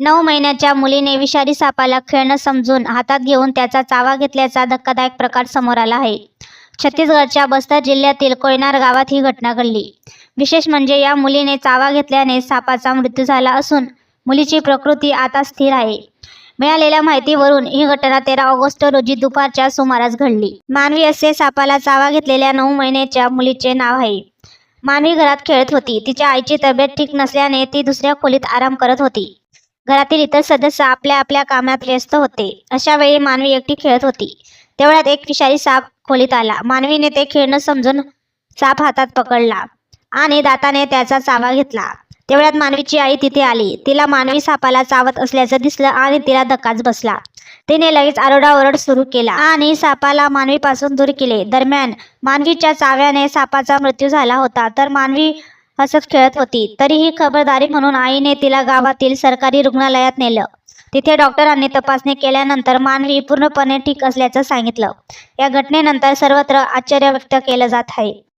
नऊ महिन्याच्या मुलीने विषारी सापाला खेळणं समजून हातात घेऊन त्याचा चावा घेतल्याचा धक्कादायक प्रकार समोर आला आहे. छत्तीसगडच्या बस्तर जिल्ह्यातील कोयनार गावात ही घटना घडली. विशेष म्हणजे या मुलीने चावा घेतल्याने सापाचा मृत्यू झाला असून मुलीची प्रकृती आता स्थिर आहे. मिळालेल्या माहितीवरून ही घटना तेरा ऑगस्ट रोजी दुपारच्या सुमारास घडली. मानवी असे सापाला चावा घेतलेल्या नऊ महिन्याच्या मुलीचे नाव आहे. मानवी घरात खेळत होती. तिच्या आईची तब्येत ठीक नसल्याने ती दुसऱ्या खोलीत आराम करत होती. घरातील इतर सदस्य आपल्या आपल्या कामात व्यस्त होते. अशा वेळी मानवी एकटी खेळत होती. तेवढ्यात एक विषारी साप खोलीत आला. मानवीने ते खेळणं समजून साप हातात पकडला आणि दाताने त्याचा चावा घेतला. तेवढ्यात मानवीची आई तिथे आली. तिला मानवी सापाला चावत असल्याचं दिसलं आणि तिला धक्काच बसला. तिने लगेच आरडाओरड सुरू केला आणि सापाला मानवीपासून दूर केले. दरम्यान मानवीच्या चाव्याने सापाचा मृत्यू झाला होता. तर मानवी हसत खेळत होती. तरीही खबरदारी म्हणून आईने तिला गावातील सरकारी रुग्णालयात नेलं. तिथे डॉक्टरांनी तपासणी केल्यानंतर मानवी पूर्णपणे ठीक असल्याचं सांगितलं. या घटनेनंतर सर्वत्र आश्चर्य व्यक्त केलं जात आहे.